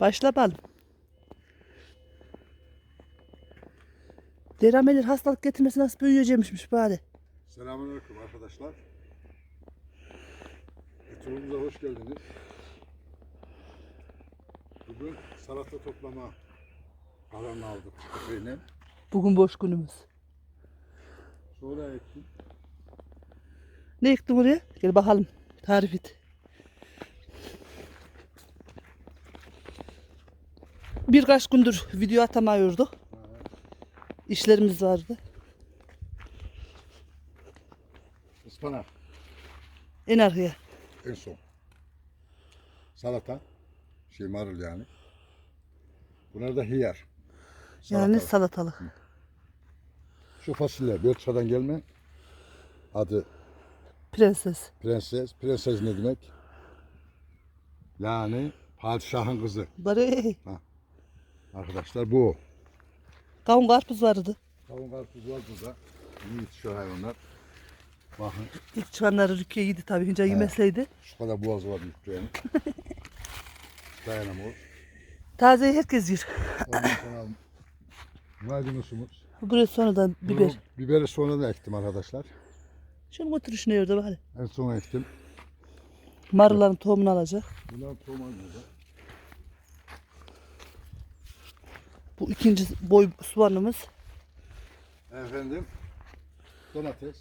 Başla. Derameler hastalık getirmesi nasıl büyüyecekmişmiş bari. Selamünaleyküm arkadaşlar. Turumuza hoş geldiniz. Bugün salata toplama kararını aldık köpeğine. Bugün boş günümüz. Sonra ektim. Ne ektin oraya? Gel bakalım. Tarif et. Birkaç gündür video atamıyorduk. İşlerimiz vardı. Ispanak En arkaya. en son. Salata. Şey marul yani. Bunlar da hiyar. Yani Salatalık. salatalık. Şu fasulye Belçika'dan gelme. Adı Prenses. prenses. Prenses ne demek? Yani padişahın kızı. Bari Arkadaşlar bu. kavun karpuz vardı. Kavun karpuz var burada. İyi yetişiyor hayvanlar. Bakın İlk çıkanları Rukiye yedi tabii. Hinca yemeseydi. şu kadar boğazı var Mükre'nin. Dayanamıyor. Tazeyi herkes yer. Ondan sonra maydanozumuz. Buraya sonradan biber. Bunu, biberi sonra da ektim arkadaşlar. Şunu götür işine yerde bari. En son ektim. Marulların tohumunu alacak. Bunlar tohum burada. Bu ikinci boy soğanımız. Efendim domates.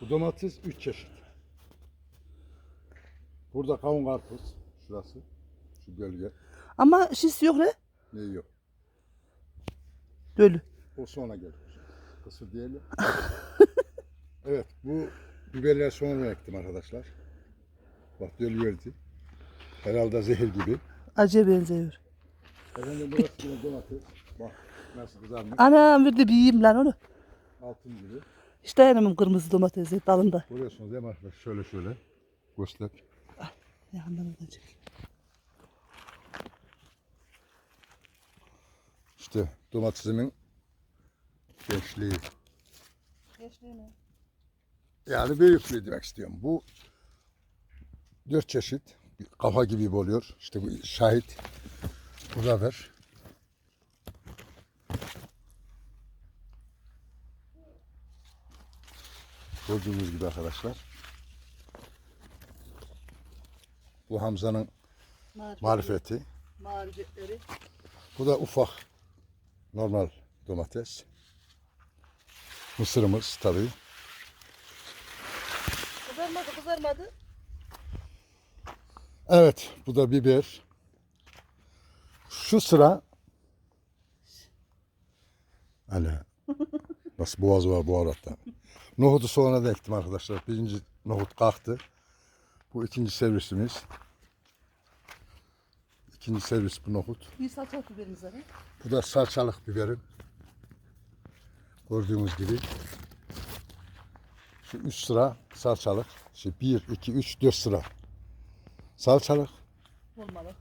Bu domates üç çeşit. Burada kavun karpuz. Şurası. Şu gölge. Ama şiş yok ne? Ne yok. Dölü. O sonra gelir. Kısır diyelim. evet bu biberler sonra ektim arkadaşlar. Bak döl verdi. Herhalde zehir gibi. Acıya benziyor. Efendim burası yine domates. Bak nasıl kızarmış. Anam bir de bir yiyeyim lan onu. Altın gibi. Hiç dayanamam kırmızı domatesi dalında. Görüyorsunuz değil mi arkadaşlar? Şöyle şöyle. Göster. Yandan oradan çek. İşte domatesimin gençliği. Yani büyüklüğü demek istiyorum. Bu dört çeşit kafa gibi oluyor. İşte bu şahit buradadır. Gördüğünüz gibi arkadaşlar. Bu Hamza'nın marifeti. Marifetleri. Bu da ufak normal domates. Mısırımız tabii. Kızarmadı kızarmadı. Evet, bu da biber. Şu sıra hani nasıl boğazı var bu arada. Nohutu sonra da ektim arkadaşlar. Birinci nohut kalktı. Bu ikinci servisimiz. İkinci servis bu nohut. Bir salça biberimiz var. he? Bu da salçalık biberim. Gördüğünüz gibi. Şu üç sıra salçalık. Şu bir, iki, üç, dört sıra salçalık. Olmalı.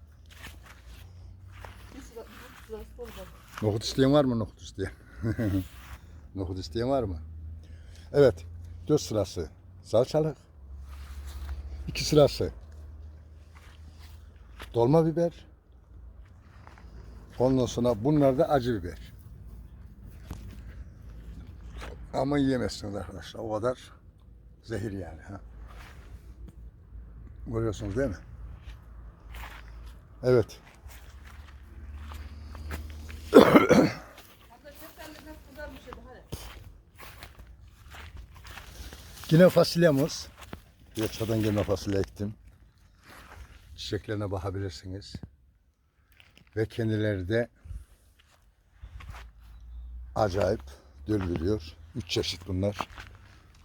Bir sıra, bir sırası olmalı. Nohut isteyen var mı nohut isteyen? nohut isteyen var mı? Evet. Dört sırası salçalık. iki sırası dolma biber. Ondan sonra bunlar da acı biber. Ama yiyemezsiniz arkadaşlar. O kadar zehir yani. Ha. Görüyorsunuz değil mi? Evet. Yine fasulyemiz. Yaçadan gelme fasulye ektim. Çiçeklerine bakabilirsiniz. Ve kendileri de acayip döldürüyor. Üç çeşit bunlar.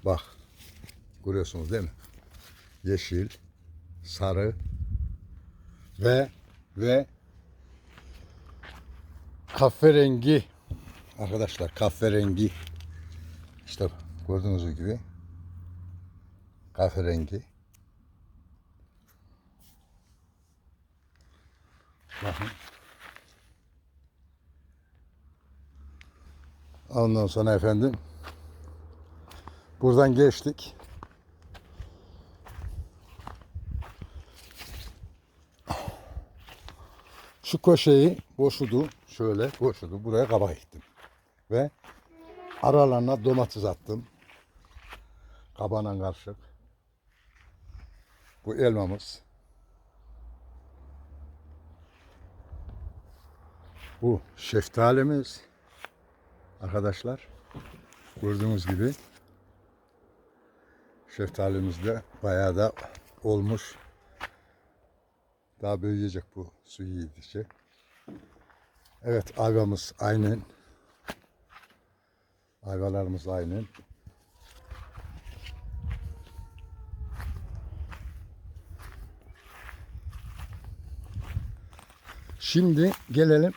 Bak. Görüyorsunuz değil mi? Yeşil, sarı ve ve kahverengi arkadaşlar kahverengi işte gördüğünüz gibi kahverengi. Bakın. Ondan sonra efendim buradan geçtik. Şu köşeyi boşudu. Şöyle boşudu. Buraya kabak ektim. Ve aralarına domates attım. Kabağına karışık. Bu elmamız. Bu şeftalimiz. Arkadaşlar. Gördüğünüz gibi şeftalimiz de bayağı da olmuş. Daha büyüyecek bu suyu yedikçe. Evet ayvamız aynen. Ayvalarımız aynen. Şimdi gelelim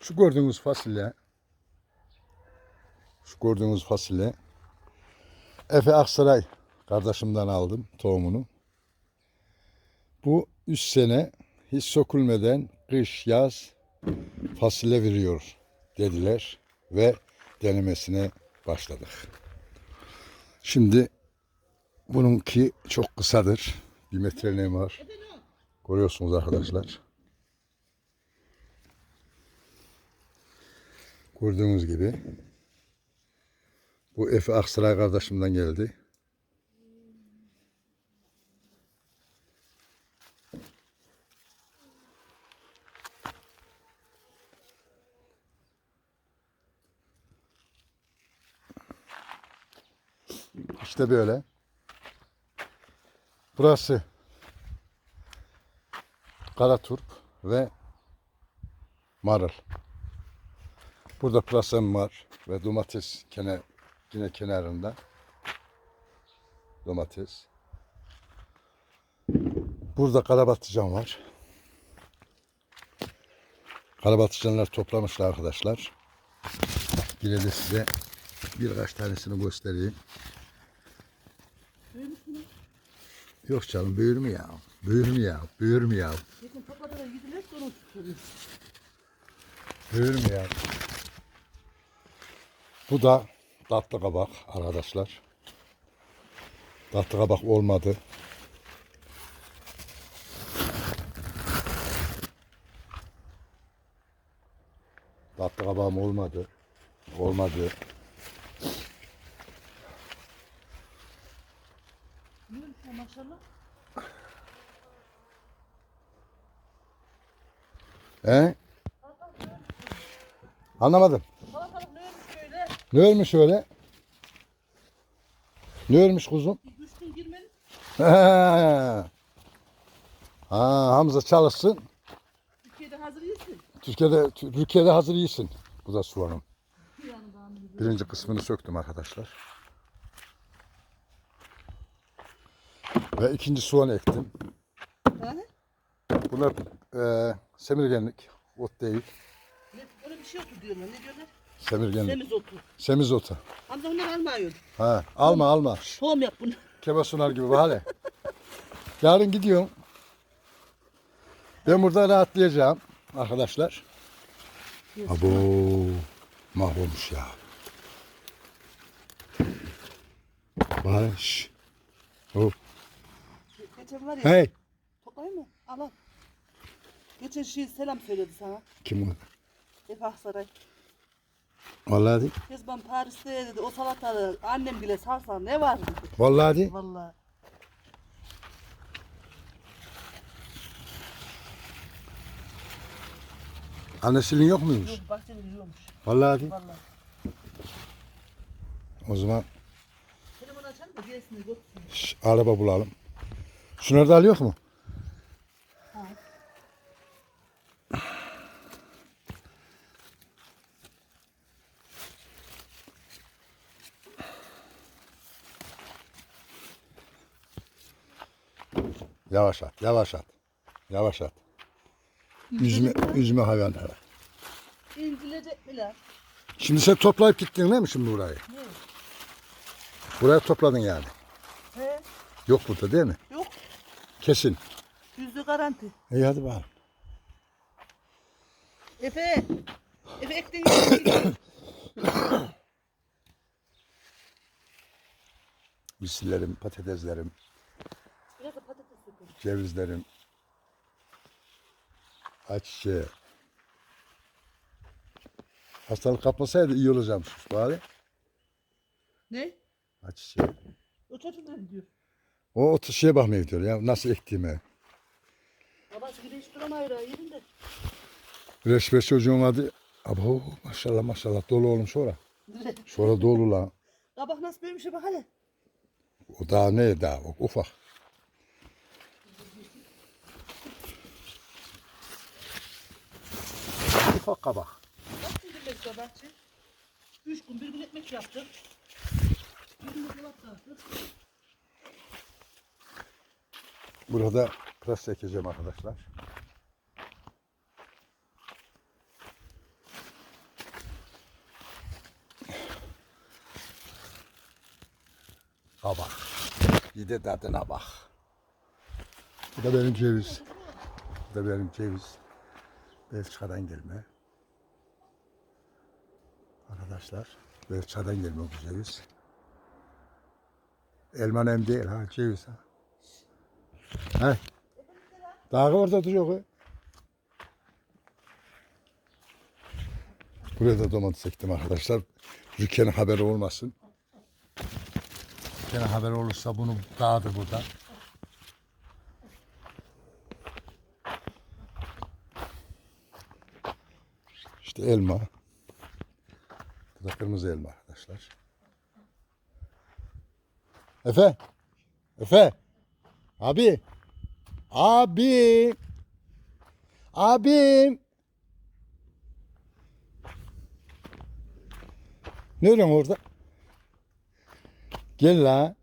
şu gördüğünüz fasulye şu gördüğünüz fasulye Efe Aksaray kardeşimden aldım tohumunu. Bu 3 sene hiç sökülmeden kış yaz fasulye veriyor dediler ve denemesine başladık. Şimdi bununki çok kısadır. Bir metreliğim var. Görüyorsunuz arkadaşlar. Gördüğünüz gibi bu Efe Aksaray kardeşimden geldi. İşte böyle. Burası Karaturp ve marul. Burada pırasam var ve domates kenar, yine kenarında. Domates. Burada karabatıcan var. Karabatıcanlar toplamışlar arkadaşlar. Yine de size birkaç tanesini göstereyim. Yok canım büyür mü ya? Büyür mü ya? Büyür mü ya? Büyür mü ya? Bu da tatlı kabak arkadaşlar. Tatlı kabak olmadı. Tatlı kabağım olmadı. Olmadı. Maşallah. He? Anlamadım. Salatalık ne ölmüş böyle? Ne ölmüş öyle? Ne ölmüş kuzum? Girmedi. ha, Hamza çalışsın. Türkiye'de hazır yesin. Türkiye'de Türkiye'de hazır iyisin. Bu da yandan bir Birinci kısmını söktüm arkadaşlar. Ve ikinci soğan ektim. Yani? Bunlar e, semirgenlik. Ot değil. Ne, öyle bir şey yoktu diyorlar. Ne diyorlar? Semirgenlik. Semiz otu. Semizotu. Hamza onları almıyor. Ha, alma alma. Tohum yap bunu. Kemal Sunar gibi bari. Yarın gidiyorum. Ben burada rahatlayacağım arkadaşlar. Abo mahvolmuş ya. Bari şş. Hop. Geçen var ya. Hey. Toplayayım mı? Al al. Geçen şey selam söyledi sana. Kim o? Efe Aksaray. Vallahi değil. Kız ben Paris'te dedi o salatalığı annem bile sarsa ne var dedi. Vallahi değil. Vallahi. Annesinin yok muymuş? Yok bahçede yiyormuş. Vallahi değil. Vallahi. O zaman Telefonu açalım da gelsin de götürsün. şş, araba bulalım. Şunları da alıyor mu? Ha. Yavaş at, yavaş at. Yavaş at. Üzme, üzme hayvanlara. İncilecek mi lan? Şimdi sen toplayıp gittin değil mi şimdi burayı? Ne? Buraya topladın yani. He? Yok burada değil mi? Kesin. Yüzde garanti. İyi hadi bakalım. Efe. Efe ektin mi? Misillerim, patateslerim, Biraz da patates yapalım. cevizlerim. Ayçiçeği. Hastalık kapmasaydı iyi olacağım bari. Ne? Ayçiçeği. O çocuk ne diyor? O şeye bakmaya gidiyor ya nasıl ektiğime. Babası gibi hiç duramıyor ha yerinde. Beş beş çocuğum vardı. Abo maşallah maşallah dolu oğlum sonra. Sonra dolu lan. Kabak nasıl büyümüş bak hele. O daha ne daha o ufak. Ufak kabak. Nasıl yedirmek sabahçı? Üç gün bir gün ekmek yaptık. Bir gün de dolap dağıttık. Burada pras çekeceğim arkadaşlar. Kabak. Bir de tadına bak. Bu da benim ceviz. Bu da benim ceviz. Belçika'dan gelme. Arkadaşlar Belçika'dan gelme bu ceviz. Elma nem değil ha ceviz ha. He. Dağı orada duruyor. o. Buraya da domates ektim arkadaşlar. Rüken'in haberi olmasın. Rüken'in haberi olursa bunu dağıdır burada. İşte elma. Bu da kırmızı elma arkadaşlar. Efe. Efe. Abi. Abi. Abim. Ne arıyorsun orada? Gel la.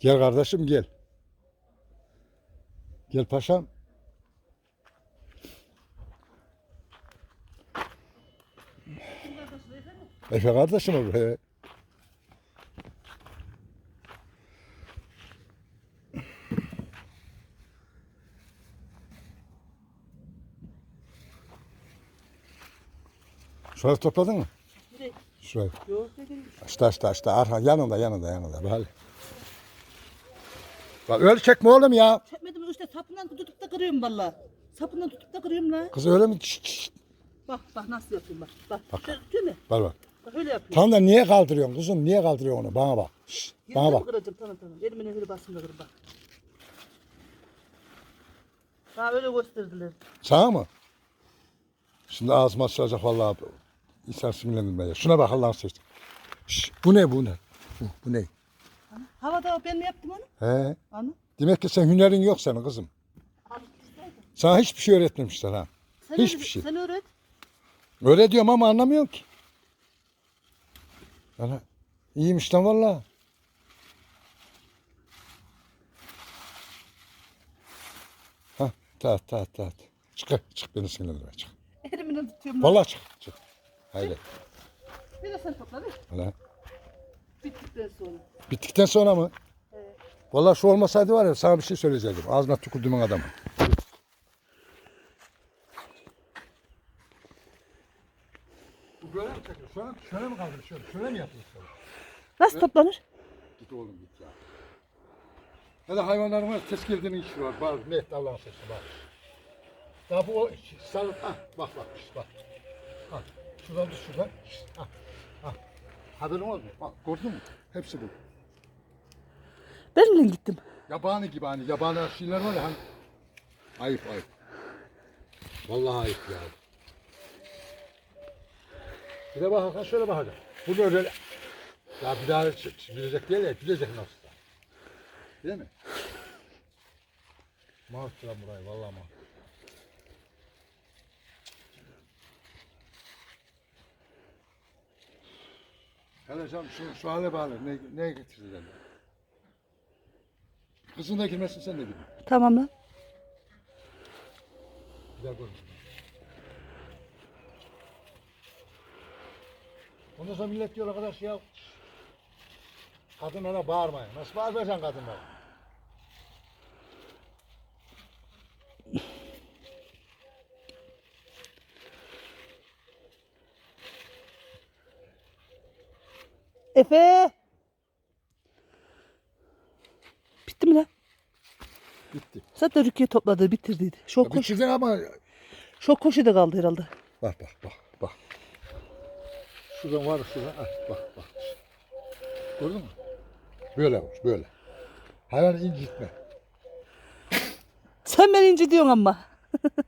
Gel kardeşim gel. Gel paşam. Efe kardeşim o. Şurayı topladın mı? Nereye? Şurayı. Yok dedim. İşte işte işte arka yanında yanında yanında böyle. Bak öyle çekme oğlum ya. Çekmedim işte sapından tutup da kırıyorum valla. Sapından tutup da kırıyorum la. Kız öyle mi? Şşt, şşt. Bak bak nasıl yapıyorum bak. Bak. Bak. Bak. Değil mi? Bak bak. Bak öyle yapıyorum. Tam da niye kaldırıyorsun kızım? Niye kaldırıyorsun onu? Bana bak. Şşt, bana Yerine bak. mi kıracağım? Tamam tamam. Elimin evini basın da kırın bak. Daha öyle gösterdiler. Sana mı? Şimdi ağzıma sıçrayacak vallahi. İnsan sinirlendirmeye. Şuna bak Allah'ın seçti. Şşt, bu ne bu ne? Bu, bu ne? Havada ben mi yaptım onu? He? Anı. Demek ki sen hünerin yok senin kızım. Sana hiçbir şey öğretmemişler ha. Sen Hiçbir öğret- şey. Sen öğret. Öyle diyorum ama anlamıyorsun ki. Yani iyiymiş lan valla. Ha, tat tat tat. Çık çık beni sinirlendirme çık. Elimden tutuyorum. Vallahi çık çık. Haydi. Bir de sen topla bir. Hala. Bittikten sonra. Bittikten sonra mı? Evet. Vallahi şu olmasaydı var ya sana bir şey söyleyecektim. Ağzına tükürdüğümün adamı. Bu böyle mi çekiyor? Şöyle, şöyle mi kaldırıyor? Şöyle, şöyle mi yapıyorsun? Nasıl toplanır? Git oğlum git ya. Hele hayvanların var, ses geldiğinin işi var. Bak net Allah'ın sesi bak. Daha bu sarı, ah bak bak işte bak. Bak şuradan düş şuradan. Şşt, ah, ah. Haberin mı? Bak gördün mü? Hepsi bu. Benimle gittim. Yabani gibi hani yabani şeyler var ya hani. Ayıp ayıp. Vallahi ayıp ya. Bir de bak Hakan şöyle bakacak. Bunu öyle ya bir daha bilecek değil ya bilecek nasıl. Değil mi? Lan burayı vallahi mahsus. Canım şu, şu hale bağlı ne, ne getirdin? Kızın da girmesin sen de gidin. Tamam lan. Bir daha konuş. Ondan sonra millet diyor arkadaş ya kadınlara bağırmayın. Nasıl bağıracaksın kadınlara? Efe. Bitti mi lan? Bitti. Zaten Rukiye topladı bitirdiydi. Şok, koş, Bitirdin ama şok koşuda kaldı herhalde. bak bak bak bak. Şuradan var şuradan. Ah, bak bak. Gördün mü? Böyle olmuş böyle. Hayvanı incitme. Sen beni incitiyorsun ama.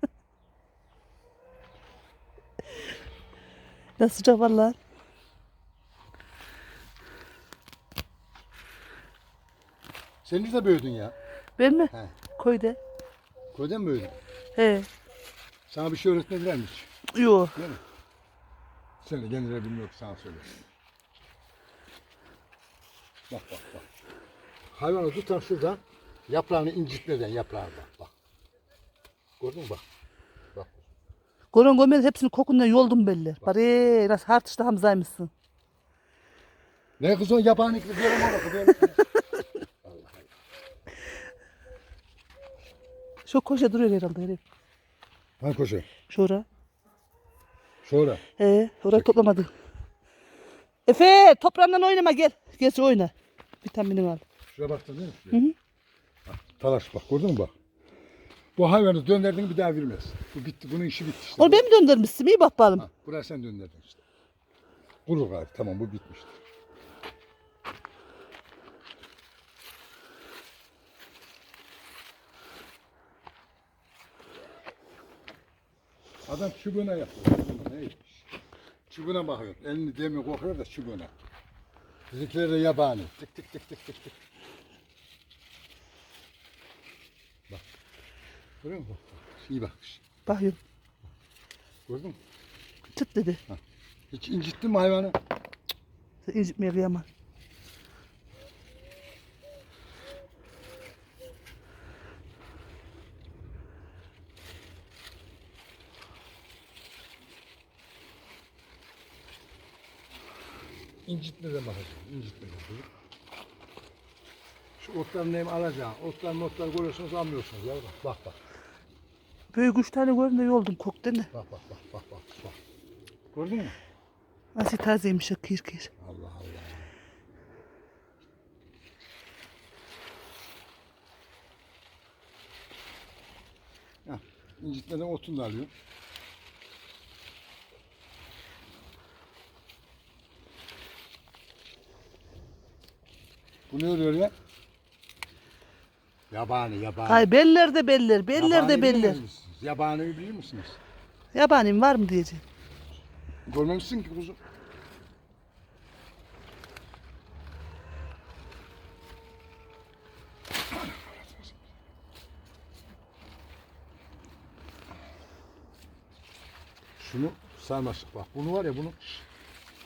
ya sıcak. Sen de büyüdün ya. Ben mi? He. Koyda. Köyden mi büyüdün? He. Sana bir şey öğretmediler mi hiç? Yo. Değil mi? Sen de kendine bilmiyor ki sana söyle. Bak bak bak. Hayvanı tutan şuradan yaprağını incitmeden yaprağından bak. Gördün mü bak. Bak. Goron gömez hepsini kokundan yoldum belli. Bari nasıl hartışta Hamza'ymışsın. Ne kız o yabani kız diyorum ona kız. Şu koşa duruyor herhalde herif. Hani koşu? Şura. Sonra. He, orayı toplamadı. Efe toprağından oynama gel. Gel oyna. Vitaminini al. Şuraya baktın değil mi? Şuraya. Hı hı. Talaş bak gördün mü bak. Bu hayvanı döndürdün bir daha vermez. Bu bitti. Bunun işi bitti işte. Onu ben mi döndürmüşsün? İyi bak bakalım. Ha, buraya sen döndürdün işte. Kurur galiba. Tamam bu bitmiştir. Adam çubuğuna yapıyor. Çubuğuna, ne? Çubuğuna bakıyor. Elini demiyor kokuyor da çubuğuna. Bizimkiler de yabani. Tık tık tık tık tık tık. Bak. Görüyor musun? İyi bak. Bakıyorum. Gördün mü? Çıt dedi. Hiç incittin mi hayvanı? İncitmeye kıyamam. İncitmeden bakacağım. İncitmeden. Buyur. Şu otların neyimi alacağım. Otlar otlar görüyorsunuz almıyorsunuz. Ya bak bak bak. Böyle üç tane gördüm de yoldum koktu ne? Bak bak bak bak bak. bak. Gördün mü? Nasıl tazeymiş o kıyır kıyır. Allah Allah. Heh, incitmeden otunu da alıyor. Bu ne oluyor ya? Yabani, yabani. Ay beller de beller, beller de bilir beller. misiniz? Yabani bilir misiniz? Yabanim var mı diyeceğim. Görmemişsin ki kuzum. Şunu sarmaşık bak. Bunu var ya bunu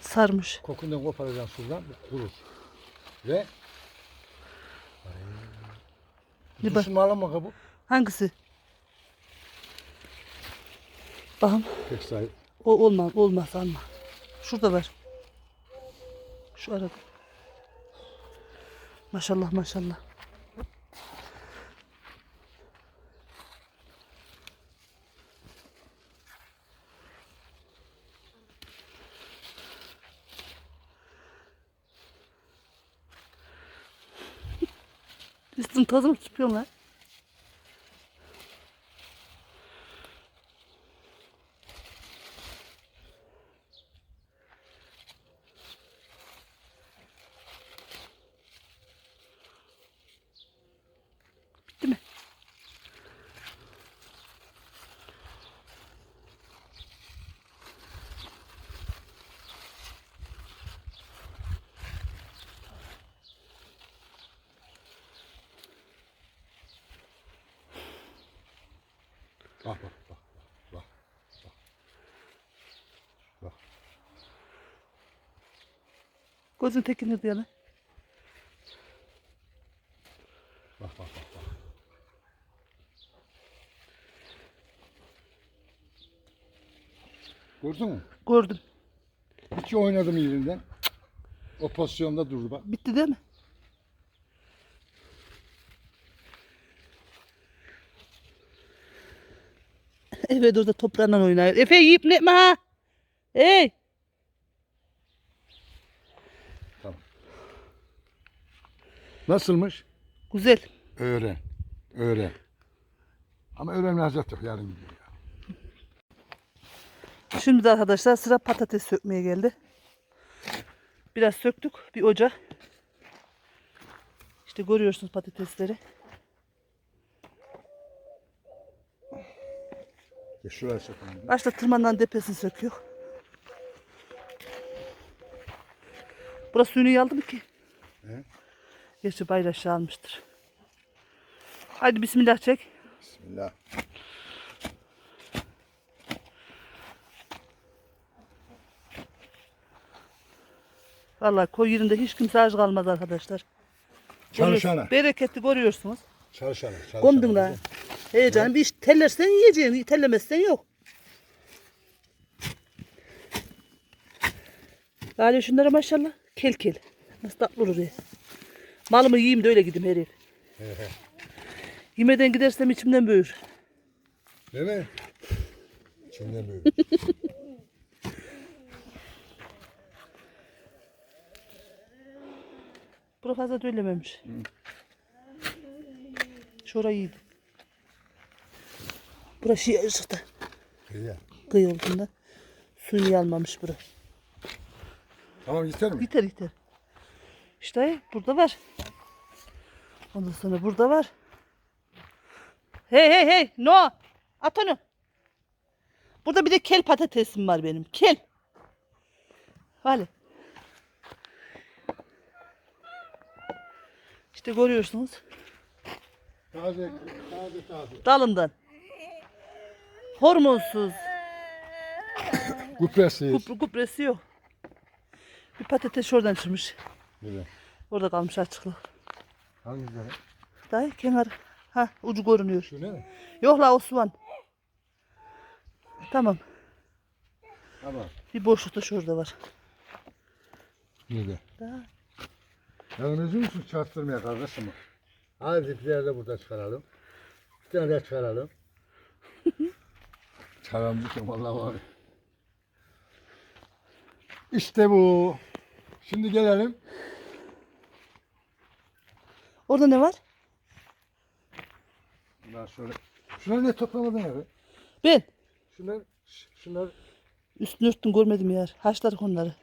Sarmış. kokundan koparacaksın şuradan bu kurur. Ve Bir bak. Dursun mu alama bu? Hangisi? Bakın. Pek sahip. O olmaz, olmaz alma. Şurada var. Şu arada. Maşallah maşallah. Üstün tozunu çıkıyor lan. Bak bak bak. Bak. Bak. Bak. Gözün tekini lan. Bak bak bak. bak. Gördün mü? Gördüm. İki oynadım yerinden. O pozisyonda durdu bak. Bitti değil mi? Evet orada toprağından oynuyor. Efe yiyip ne etme ha? Hey! Nasılmış? Güzel. Öğren. Öğren. Ama öğrenme hazret yok yarın gidiyor. ya. Şimdi de arkadaşlar sıra patates sökmeye geldi. Biraz söktük bir oca. İşte görüyorsunuz patatesleri. Ya şuraya. Başta tırmandan depesini söküyor. Burası suyunu yaldı mı ki? He? Gerçi bayrağı aşağı almıştır. Haydi bismillah çek. Bismillah. Vallahi koy yerinde hiç kimse aç kalmaz arkadaşlar. Çalışana. Bereketli görüyorsunuz. Çalışalım. çalışalım. Gondun la. He canım bir tellersen yiyeceksin. Tellemezsen yok. Gali şunlara maşallah. Kel kel. Nasıl tatlı olur ya. Malımı yiyeyim de öyle gideyim her yer. Yemeden gidersem içimden büyür. Değil mi? Şimdi böyle. Bura fazla döllememiş. Şurayı iyiydi. Bura şey ışıkta. İyi. Kıyı olduğunda. Suyunu almamış bura. Tamam yeter mi? Yeter yeter. İşte burada var. Ondan sonra burada var. Hey hey hey no. At onu. Burada bir de kel patatesim var benim. Kel. Hadi. İşte görüyorsunuz. Taze, taze, taze. Dalından. Hormonsuz. Gübresiz. Kupru kupresi yok. Bir patates şuradan çıkmış. Güzel. Orada kalmış açıklık. Hangisi? Dayı kenar. Ha ucu görünüyor. Şu ne? Yok la Osman. Tamam. Tamam. Bir boşluk da şurada var. Güzel. Daha. Üzüm musun çarptırmaya kardeşim? Hadi bir de burada çıkaralım. Bir tane de çıkaralım. Diyeceğim vallahi var. İşte bu. Şimdi gelelim. Orada ne var? Bunlar şöyle. Şunları ne toplamadın abi? Ben. Şunlar, şunlar Üstünü örttüm görmedim yer. Haşladık onları.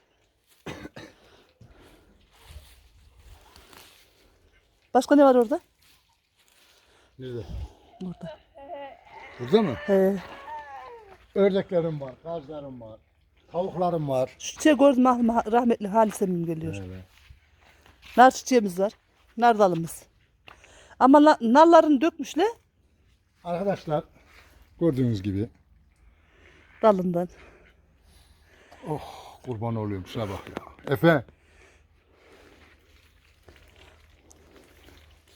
Başka ne var orada? nerede? Burada. Burada mı? He. Ördeklerim var, kazlarım var, tavuklarım var. Çiçeği gördüm aklıma rahmetli Halis emmim geliyor. Evet. Nar çiçeğimiz var. Nar dalımız. Ama na- narlarını dökmüşler Arkadaşlar gördüğünüz gibi dalından. oh kurban oluyorum şuna bak ya. Efe.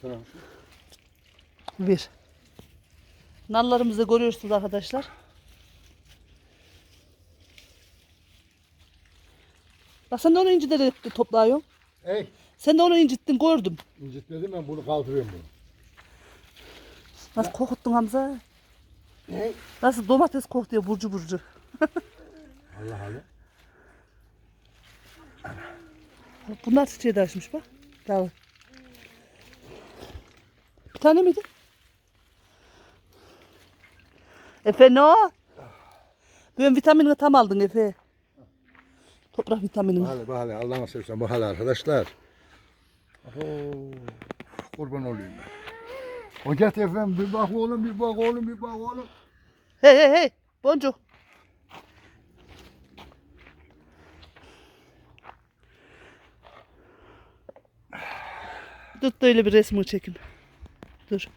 Selam. Bir. Nallarımızı görüyorsunuz arkadaşlar. Bak sen de onu incileri topluyorsun. Ey Sen de onu incittin gördüm. incitmedim ben bunu kaldırıyorum bunu. Nasıl kokuttun Hamza? Ne? Nasıl domates kokuyor burcu burcu. Allah Allah. Bunlar çiçeği de açmış bak. Daha. Bir tane miydi? Efe ne o? Ben vitaminini tam aldın Efe. Toprak vitaminini. Bahane bahane Allah'ına seversen bahane arkadaşlar. Oo, kurban olayım ben. Get efendim bir bak oğlum bir bak oğlum bir bak oğlum. Hey hey hey. Boncuk. Tut da öyle bir resmi çekin. Dur.